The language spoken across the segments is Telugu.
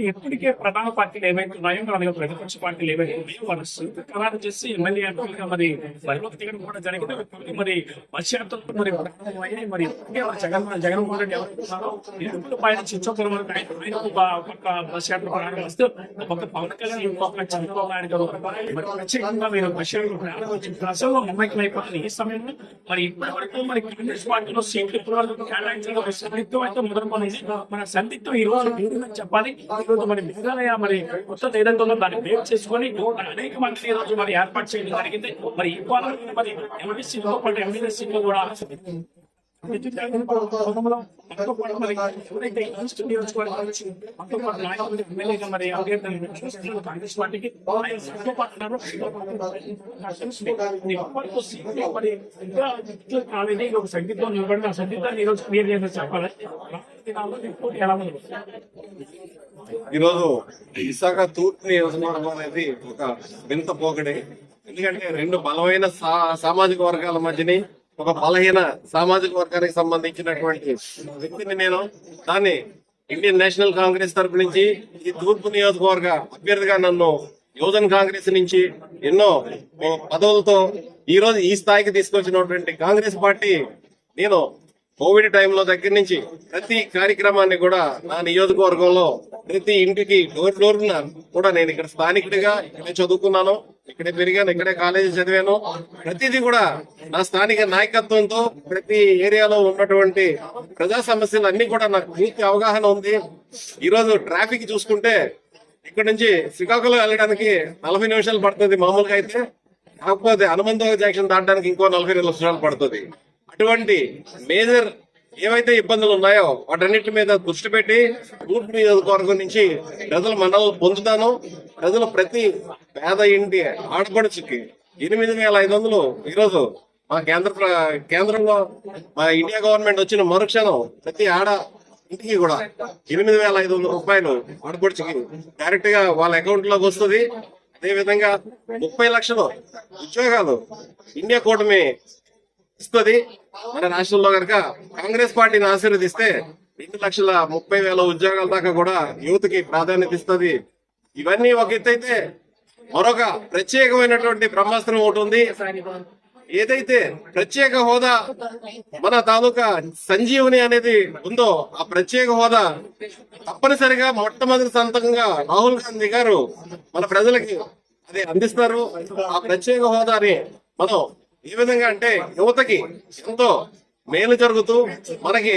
అయితే ఇప్పటికే ప్రధాన పార్టీలు ఏవైతే ఉన్నాయో అలాగే ప్రతిపక్ష పార్టీలు ఏవైతే ఉన్నాయో వాళ్ళు సీట్లు ఖరారు చేసి ఎమ్మెల్యే ఎంపీలుగా మరి బరిలోకి దిగడం కూడా జరిగింది. మరి బస్ మరి ప్రారంభమయ్యాయి మరి ఇప్పటికే జగన్ జగన్మోహన్ రెడ్డి ఎవరైతే ఎరుపుల పైన చిచ్చోపూర్ వరకు ఆయన ఆయన ఒక పక్క బస్ యాత్ర ప్రారంభిస్తూ ఒక పవన్ కళ్యాణ్ ఇంకొక చంద్రబాబు నాయుడు గారు మరి ప్రత్యేకంగా మీరు మత్స్యార్థులు యాత్ర ప్రారంభించిన మమ్మకం అయిపోతుంది. ఈ సమయంలో మరి ఇప్పటి వరకు మరి కాంగ్రెస్ పార్టీలో సీట్లు ఇప్పటి వరకు కేటాయించిన సందిగ్ధం అయితే మొదలుకొని మన సందిగ్ధం ఈ రోజు చెప్పాలి. ఈ రోజు మరి మేఘాలయ మరి కొత్త ఏదైతే దాన్ని బేర్ చేసుకొని అనేక మంత్రి ఈరోజు మరి ఏర్పాటు చేయడం జరిగింది. మరి ఈ పాలన మరి ఎంపీ సీట్లో పాటు ఎమ్మెల్యే కూడా కాంగ్రెస్ పార్టీకి ఇది ఒక సంగీతం ఇవ్వండి ఆ సంగీతాన్ని ఈరోజు క్లియర్ చేసి చెప్పాలి? ఎలా ఉంది? ఈరోజు విశాఖ తూర్పు నియోజకవర్గం అనేది ఒక వింత పోకడే. ఎందుకంటే రెండు బలమైన సా- సామాజిక వర్గాల మధ్యని ఒక బలహీన సామాజిక వర్గానికి సంబంధించినటువంటి వ్యక్తిని నేను దాన్ని ఇండియన్ నేషనల్ కాంగ్రెస్ తరపు నుంచి ఈ తూర్పు నియోజకవర్గ అభ్యర్థిగా నన్ను యువజన కాంగ్రెస్ నుంచి ఎన్నో పదవులతో ఈ రోజు ఈ స్థాయికి తీసుకొచ్చినటువంటి కాంగ్రెస్ పార్టీ నేను కోవిడ్ టైంలో దగ్గర నుంచి ప్రతి కార్యక్రమాన్ని కూడా నా నియోజకవర్గంలో ప్రతి ఇంటికి డోర్ డోర్ కూడా నేను ఇక్కడ స్థానికుడిగా ఇక్కడే చదువుకున్నాను. ఇక్కడే పెరిగాను ఇక్కడే కాలేజీ చదివాను. ప్రతిదీ కూడా నా స్థానిక నాయకత్వంతో ప్రతి ఏరియాలో ఉన్నటువంటి ప్రజా సమస్యలు అన్ని కూడా నాకు పూర్తి అవగాహన ఉంది. ఈ రోజు ట్రాఫిక్ చూసుకుంటే ఇక్కడ నుంచి శ్రీకాకుళం వెళ్ళడానికి నలభై నిమిషాలు పడుతుంది మామూలుగా అయితే. కాకపోతే హనుమంతరావు జంక్షన్ దాటడానికి ఇంకో నలభై నిమిషాలు పడుతుంది. అటువంటి మేజర్ ఏవైతే ఇబ్బందులు ఉన్నాయో వాటన్నిటి మీద దృష్టి పెట్టి తూర్పు నియోజకవర్గం నుంచి ప్రజలు మనల్ని పొందుతాను. ప్రజలు ప్రతి పేద ఇంటి ఆడపడుచుకి ఎనిమిది వేల ఐదు వందలు ఈరోజు మా కేంద్ర కేంద్రంలో మా ఇండియా గవర్నమెంట్ వచ్చిన మరుక్షణం ప్రతి ఆడ ఇంటికి కూడా ఎనిమిది వేల ఐదు వందల రూపాయలు ఆడపడుచుకి డైరెక్ట్గా వాళ్ళ అకౌంట్లోకి వస్తుంది. అదే విధంగా ముప్పై లక్షలు ఉద్యోగాలు ఇండియా కూటమి ఇస్తుంది. మన రాష్ట్రంలో కనుక కాంగ్రెస్ పార్టీని ఆశీర్వదిస్తే రెండు లక్షల ముప్పై వేల ఉద్యోగాల దాకా కూడా యువతకి ప్రాధాన్యత ఇస్తుంది. ఇవన్నీ ఒక ఎత్తైతే మరొక ప్రత్యేకమైనటువంటి బ్రహ్మాస్త్రం ఒకటి ఉంది. ఏదైతే ప్రత్యేక హోదా మన తాలూకా సంజీవని అనేది ఉందో ఆ ప్రత్యేక హోదా తప్పనిసరిగా మొట్టమొదటి సంతకంగా రాహుల్ గాంధీ గారు మన ప్రజలకి అది అందిస్తారు. ఆ ప్రత్యేక హోదాని మనం ఈ విధంగా అంటే యువతకి ఎంతో మేలు జరుగుతూ మనకి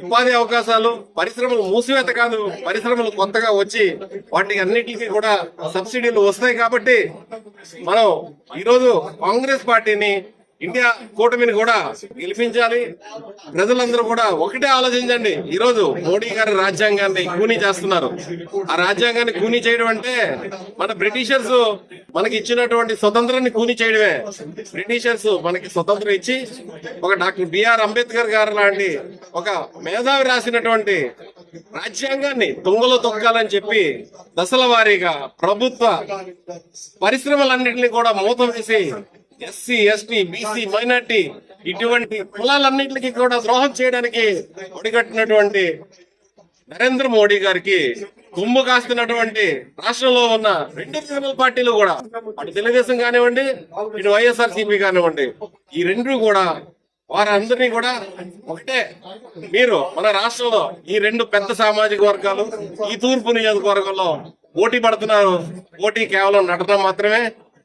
ఉపాధి అవకాశాలు పరిశ్రమలు మూసివేత కాదు పరిశ్రమలు కొత్తగా వచ్చి వాటికి అన్నిటికీ కూడా సబ్సిడీలు వస్తాయి కాబట్టి మనం ఈరోజు కాంగ్రెస్ పార్టీని ఇండియా కూటమిని కూడా గెలిపించాలి. ప్రజలందరూ కూడా ఒకటే ఆలోచించండి. ఈరోజు మోడీ గారి రాజ్యాంగాన్ని కూనీ చేస్తున్నారు. ఆ రాజ్యాంగాన్ని కూనీ చేయడం అంటే మన బ్రిటిషర్స్ మనకి ఇచ్చినటువంటి స్వతంత్రాన్ని కూనీ చేయడమే. బ్రిటిషర్స్ మనకి స్వతంత్రం ఇచ్చి ఒక డాక్టర్ బిఆర్ అంబేద్కర్ గారు లాంటి ఒక మేధావి రాసినటువంటి రాజ్యాంగాన్ని తుంగలో తొక్కాలని చెప్పి దశల వారీగా ప్రభుత్వ పరిశ్రమలన్నింటినీ కూడా మూత వేసి ఎస్సీ ఎస్టీ బీసీ మైనార్టీ ఇటువంటి కులాలన్నింటికి కూడా ద్రోహం చేయడానికి ఒడిగట్టినటువంటి నరేంద్ర మోడీ గారికి కుంభ కాస్తున్నటువంటి రాష్ట్రంలో ఉన్న రెండు రీజనల్ పార్టీలు కూడా అటు తెలుగుదేశం కానివ్వండి ఇటు వైఎస్ఆర్ సిపి కానివ్వండి ఈ రెండు కూడా వారందరినీ కూడా ఒకటే. మీరు మన రాష్ట్రంలో ఈ రెండు పెద్ద సామాజిక వర్గాలు ఈ తూర్పు నియోజకవర్గంలో పోటీ పడుతున్నారు. పోటీ కేవలం నటన మాత్రమే.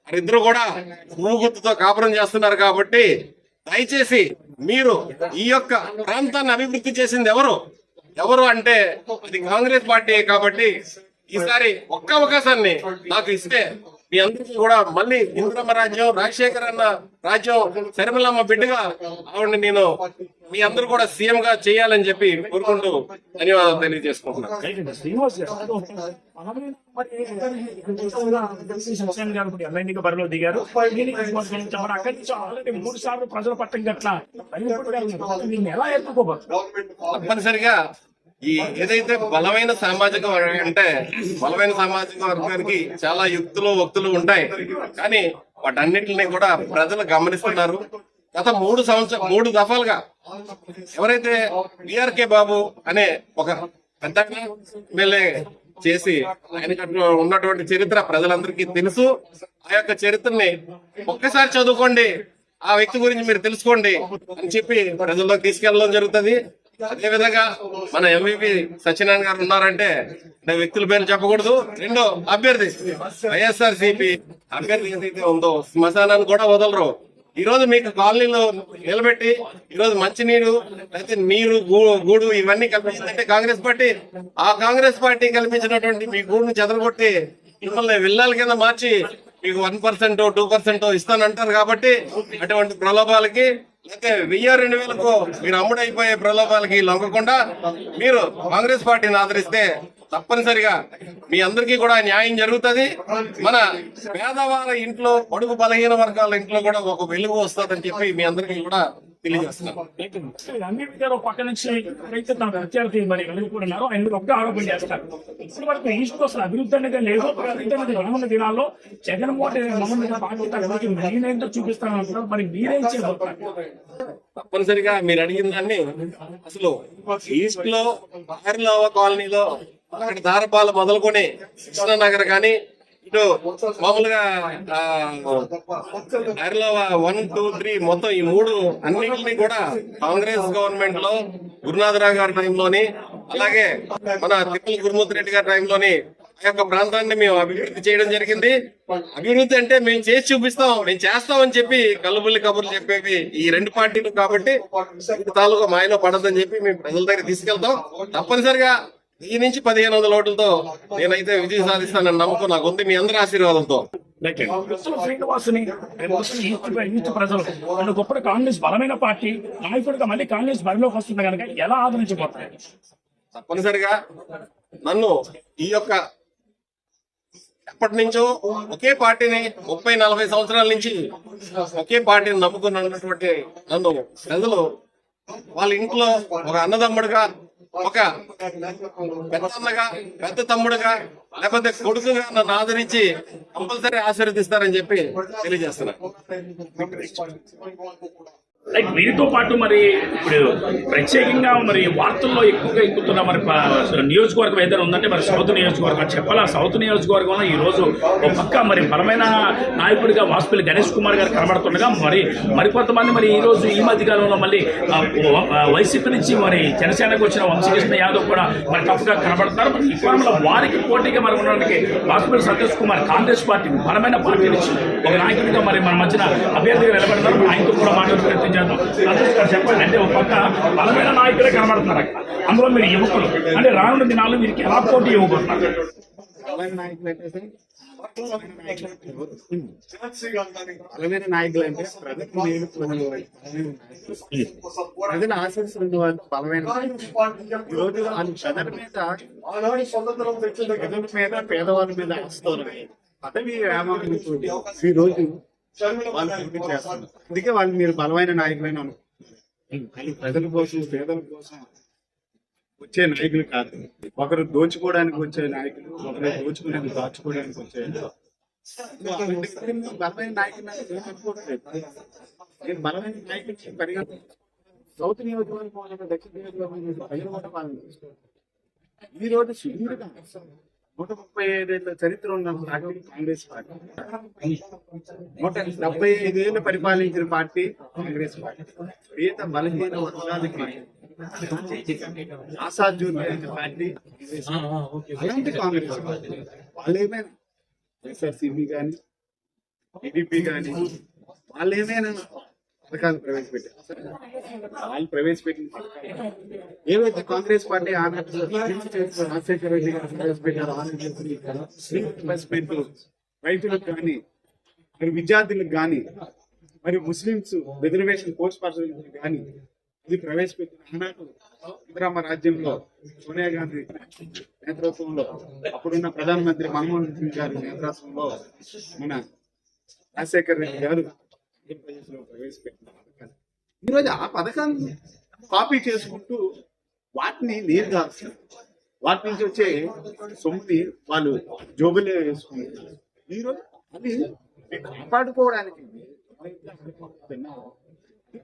వారిద్దరు కూడా ఊగుతుతో కాపురం చేస్తున్నారు కాబట్టి దయచేసి మీరు ఈ యొక్క ప్రాంతాన్ని అభివృద్ధి చేసింది ఎవరు? ఎవరు అంటే అది కాంగ్రెస్ పార్టీ కాబట్టి ఈసారి ఒక్క అవకాశాన్ని నాకు ఇస్తే మీ అందరికీ కూడా మళ్ళీ ఇంద్రమ్మ రాజ్యం రాజశేఖర్ అన్న రాజ్యం శర్మలమ్మ బిడ్డగా ఆవిడని నేను మీ అందరూ కూడా సీఎం గా చేయాలని చెప్పి కోరుకుంటూ ధన్యవాదాలు తెలియజేసుకుంటున్నాను. బరిలో దిగారు అక్కడి నుంచి ఆల్రెడీ మూడు సార్లు ప్రజల పట్టం గట్ల తప్పనిసరిగా ఈ ఏదైతే బలమైన సామాజిక వర్గం అంటే బలమైన సామాజిక వర్గానికి చాలా యుక్తులు వక్తులు ఉంటాయి. కానీ వాటన్నిటిని కూడా ప్రజలు గమనిస్తున్నారు. గత మూడు సంవత్సరం మూడు దఫాలుగా ఎవరైతే బిఆర్కే బాబు అనే ఒక పెద్ద ఎమ్మెల్యే చేసి ఆయన ఉన్నటువంటి చరిత్ర ప్రజలందరికీ తెలుసు. ఆ యొక్క చరిత్రని ఒక్కసారి చదువుకోండి. ఆ వ్యక్తి గురించి మీరు తెలుసుకోండి అని చెప్పి ప్రజల్లో తీసుకెళ్ళడం జరుగుతుంది. అదే విధంగా మన ఎంవిపి సత్యనారాయణ గారు ఉన్నారంటే నేను వ్యక్తుల పేరు చెప్పకూడదు. రెండో అభ్యర్థి. వైఎస్ఆర్ సిపి అభ్యర్థి ఏదైతే ఉందో శ్మశానాన్ని కూడా వదలరు. ఈ రోజు మీకు కాలనీలో నిలబెట్టి ఈ రోజు మంచినీరు అయితే నీరు గూడు ఇవన్నీ కల్పించిందంటే కాంగ్రెస్ పార్టీ. ఆ కాంగ్రెస్ పార్టీ కల్పించినటువంటి మీ గూడును చెదరగొట్టి మిమ్మల్ని విల్లాల కింద మార్చి మీకు వన్ పర్సెంట్ టూ పర్సెంట్ ఇస్తానంటారు కాబట్టి అటువంటి ప్రలోభాలకి అయితే వెయ్యి రెండు వేలకు మీరు అమ్ముడైపోయే ప్రలోభాలకి లొంగకుండా మీరు కాంగ్రెస్ పార్టీని ఆదరిస్తే తప్పనిసరిగా మీ అందరికీ కూడా న్యాయం జరుగుతుంది. మన పేదవాళ్ళ ఇంట్లో పొడుగు బలహీన వర్గాల ఇంట్లో కూడా ఒక వెలుగు వస్తుందని చెప్పి మీ అందరికీ కూడా తెలియజేస్తున్నాను అన్నిటి గారు ఒక పక్క నుంచి అయితే తన ప్రత్యర్థి మరి వెలుగుకున్నారు ఆయన మీద ఒకటే ఆరోపణ చేస్తారు. వరకు ఈస్ట్ అభివృద్ధి అనేది లేదు. అనేది రానున్న దినాల్లో జగన్మోహన్ రెడ్డి మమ్మల్ని నేనేంటో చూపిస్తాను అంటున్నారు మరి మీరేం చేయబోతున్నారు తప్పనిసరిగా మీరు అడిగిన దాన్ని అసలు ఈస్ట్లో బారిలోవ కాలనీలో అక్కడ దారపాలు మొదలుకొని కృష్ణనగర్ కానీ ఇటు మామూలుగా బారిలోవ వన్ టూ త్రీ మొత్తం ఈ మూడు అన్నింటినీ కూడా కాంగ్రెస్ గవర్నమెంట్లో గురునాథరావు గారి టైంలోని అలాగే మన తిప్పల గురుమూర్తి రెడ్డి గారి టైంలోని ఆ యొక్క ప్రాంతాన్ని మేము అభివృద్ధి చేయడం జరిగింది. అభివృద్ధి అంటే మేము చేసి చూపిస్తాం మేము చేస్తామని చెప్పి కల్లుబుల్లి కబుర్లు చెప్పేవి ఈ రెండు పార్టీలు కాబట్టి తాలూకా మాయలో పడదని చెప్పి మేము ప్రజల దగ్గర తీసుకెళ్తాం. తప్పనిసరిగా ఈ నుంచి పదిహేను వందల ఓట్లతో నేనైతే విజయం సాధిస్తానని నమ్మకం నాకు ఉంది మీ అందరి ఆశీర్వాదంతో. శ్రీనివాసుని ప్రజలు. గొప్ప కాంగ్రెస్ బలమైన పార్టీ నాయకుడిగా మళ్ళీ కాంగ్రెస్ బరిలోకి వస్తుంది కనుక ఎలా ఆదరించబోతాయి తప్పనిసరిగా నన్ను ఈ యొక్క ఎప్పటి నుంచో ఒకే పార్టీని ముప్పై నలభై సంవత్సరాల నుంచి ఒకే పార్టీని నమ్ముకుని ఉన్నటువంటి నన్ను ప్రజలు వాళ్ళ ఇంట్లో ఒక అన్నదమ్ముడుగా ఒక పెద్దగా పెద్ద తమ్ముడుగా లేకపోతే కొడుకుగా నన్ను ఆదరించి కంపల్సరీ ఆశీర్వదిస్తారని చెప్పి తెలియజేస్తున్నా. లైక్ వీరితో పాటు మరి ఇప్పుడు ప్రత్యేకంగా మరి వార్తల్లో ఎక్కువగా ఎక్కుతున్న మరి నియోజకవర్గం ఏదైనా ఉందంటే మరి సౌత్ నియోజకవర్గం అని సౌత్ నియోజకవర్గంలో ఈ రోజు ఒక పక్క మరి బలమైన నాయకుడిగా వాసుపల్లి గణేష్ కుమార్ గారు కనబడుతుండగా మరి మరికొంతమంది మరి ఈ రోజు ఈ మధ్య కాలంలో మళ్ళీ వైసీపీ నుంచి మరి జనసేనకు వచ్చిన వంశకృష్ణ యాదవ్ కూడా మరి తప్పుగా కనబడుతున్నారు మరి ఈ కోణంలో వారికి పోటీగా మరి ఉండడానికి వాసుపల్లి సతీష్ కుమార్ కాంగ్రెస్ పార్టీ బలమైన పార్టీ నుంచి ఒక నాయకుడిగా మరి మన మధ్యన అభ్యర్థిగా నిలబడతారు. ఆయనతో కూడా మాట్లాడే చేద్దాం సంతోష్ చెప్పండి. అంటే ఒక పక్క బలమైన నాయకులే కనబడుతున్నారు అక్కడ. అందులో మీరు యువకులు. అంటే రానున్న దినాల్లో మీరు ఎలా పోటీ ఇవ్వబోతున్నారు? బలమైన నాయకులు అంటే ప్రజలకు మేలు ప్రజలు ప్రజలు ఆశిస్తున్న వాళ్ళు బలమైన ఈరోజు ఈ వాళ్ళు ప్రజల మీద మీద పేదవాళ్ళ మీద ఆస్తున్నారు పదవి వ్యామోహం ఈ రోజు అందుకే వాళ్ళు మీరు బలమైన నాయకులని ప్రజల కోసం పేదల కోసం వచ్చే నాయకులు కాదు. ఒకరు దోచుకోవడానికి వచ్చే నాయకులు ఒకరు దోచుకునేది దాచుకోవడానికి వచ్చే బలమైన నాయకులు నేను బలమైన నాయకులు పరిగణ సౌత్ నియోజకవర్గం దక్షిణ నియోజకవర్గం ప్రజలు కూడా. ఈ రోజు సుదీర్ఘ నూట ముప్పై ఐదేళ్ళ చరిత్ర ఉన్న పార్టీ కాంగ్రెస్ పార్టీ. నూట డెబ్బై ఐదేళ్ళు పరిపాలించిన పార్టీ కాంగ్రెస్ పార్టీ. పేద బలహీన వర్గాలకి ఆశాజ్యోతి పార్టీ. అలాంటి కాంగ్రెస్ పార్టీ. వాళ్ళు ఏమైనా ఎస్ఆర్సీబీ కానీ టీడీపీ కానీ వాళ్ళు ఏమైనా ప్రవేశపెట్టారు. వాళ్ళు ప్రవేశపెట్టిన ఏవైతే కాంగ్రెస్ పార్టీ రాజశేఖర రెడ్డి గారు ప్రవేశపెట్టారు ఆంధ్రప్రదేశ్ రైతులకు కానీ మరి విద్యార్థులకు కానీ మరి ముస్లింస్ రిజర్వేషన్ కోర్స్ పర్సన్ కానీ ఇది ప్రవేశపెట్టిన ఆనాడు ఇందిరామ రాజ్యంలో సోనియా గాంధీ నేతృత్వంలో. అప్పుడున్న ప్రధానమంత్రి మన్మోహన్ సింగ్ గారి నేతృత్వంలో మన రాజశేఖర రెడ్డి గారు ఆంధ్రప్రదేశ్లో ప్రవేశపెట్టిన పథకాలు ఈరోజు ఆ పథకాన్ని కాపీ చేసుకుంటూ వాటిని నీరు కాస్తారు వాటి నుంచి వచ్చే సొమ్ముని వాళ్ళు జోబులే వేసుకుంటారు ఈరోజు అది కాపాడుకోవడానికి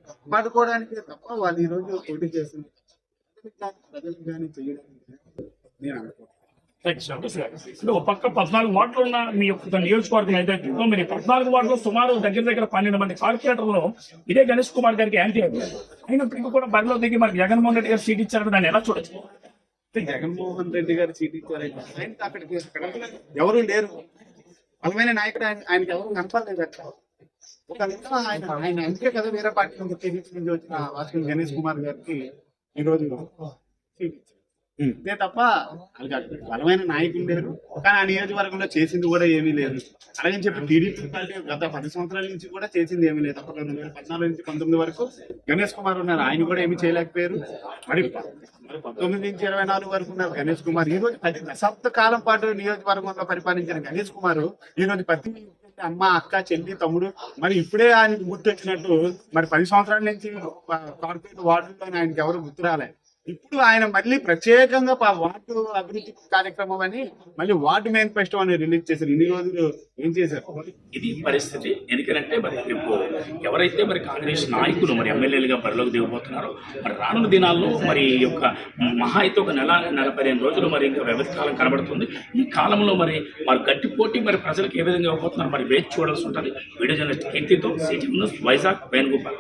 కాపాడుకోవడానికే తప్ప వాళ్ళు ఈరోజు పోటీ చేసిన ప్రజలకు కానీ చేయడానికి నేను అనుకుంటున్నాను. ఇప్పుడు ఒక పక్క పద్నాలుగు వార్డులు ఉన్న మీ యొక్క నియోజకవర్గం ఏదైతే ఉందో మీరు పద్నాలుగు వార్డులో సుమారు దగ్గర దగ్గర పన్నెండు మంది కార్పొరేటర్లు ఇదే గణేష్ కుమార్ గారికి యాంటీ అయ్యారు అయినప్పటికీ కూడా బరిలో దిగి మరి జగన్మోహన్ రెడ్డి గారు సీట్ ఇచ్చారు దాన్ని ఎలా చూడొచ్చు? జగన్మోహన్ రెడ్డి గారు సీట్ ఇచ్చారు. అక్కడికి ఎవరు లేరు? బలమైన నాయకుడు ఆయన ఆయనకి ఎవరు కనపడలేదు అక్కడ ఒక ఆయన ఆయన అందుకే కదా వేరే పార్టీ నుంచి వచ్చిన వాసు గణేష్ కుమార్ గారికి ఈరోజు సీట్ ఇచ్చారు. అంతే తప్ప బలమైన నాయకులు లేరు. కానీ ఆ నియోజకవర్గంలో చేసింది కూడా ఏమీ లేదు. అలాగని చెప్పి టీడీపీ పార్టీ గత పది సంవత్సరాల నుంచి కూడా చేసింది ఏమీ లేదు. అప్పుడు రెండు వేల పద్నాలుగు నుంచి పంతొమ్మిది వరకు గణేష్ కుమార్ ఉన్నారు. ఆయన కూడా ఏమీ చేయలేకపోయారు. మరి మరి పంతొమ్మిది నుంచి ఇరవై నాలుగు వరకు ఉన్నారు గణేష్ కుమార్. ఈ రోజు పది దశాబ్ద కాలం పాటు నియోజకవర్గంలో పరిపాలించిన గణేష్ కుమార్ ఈ రోజు ప్రతి అమ్మ అక్క చెల్లి తమ్ముడు మరి ఇప్పుడే ఆయనకు గుర్తొచ్చినట్టు మరి పది సంవత్సరాల నుంచి కార్పొరేట్ వార్డుల్లో ఆయనకి ఎవరు గుర్తు రాలే. ఇప్పుడు ఆయన మళ్ళీ ప్రత్యేకంగా వార్డు అభివృద్ధి కార్యక్రమం అని మళ్ళీ వార్డు మేనిఫెస్టో అని రిలీజ్ చేశారు. ఇన్ని రోజులు ఏం చేశారు? ఇది పరిస్థితి. ఎందుకంటే మరి ఎవరైతే మరి కాంగ్రెస్ నాయకులు మరి ఎమ్మెల్యేలుగా బరిలోకి దిగబోతున్నారో మరి రానున్న దినాల్లో మరి ఈ యొక్క మహా అయితే ఒక నెల నెల పదిహేను రోజులు మరి ఇంకా వ్యవధి కాలం కనబడుతుంది. ఈ కాలంలో మరి మరి గట్టి పోటీ మరి ప్రజలకు ఏ విధంగా ఇవ్వబోతున్నారు? మరి వేచి చూడాల్సి ఉంటుంది. వీడియో జర్నలిస్ట్ కీర్తితో సిటీ న్యూస్ వైజాగ్ వేణుగోపాల్.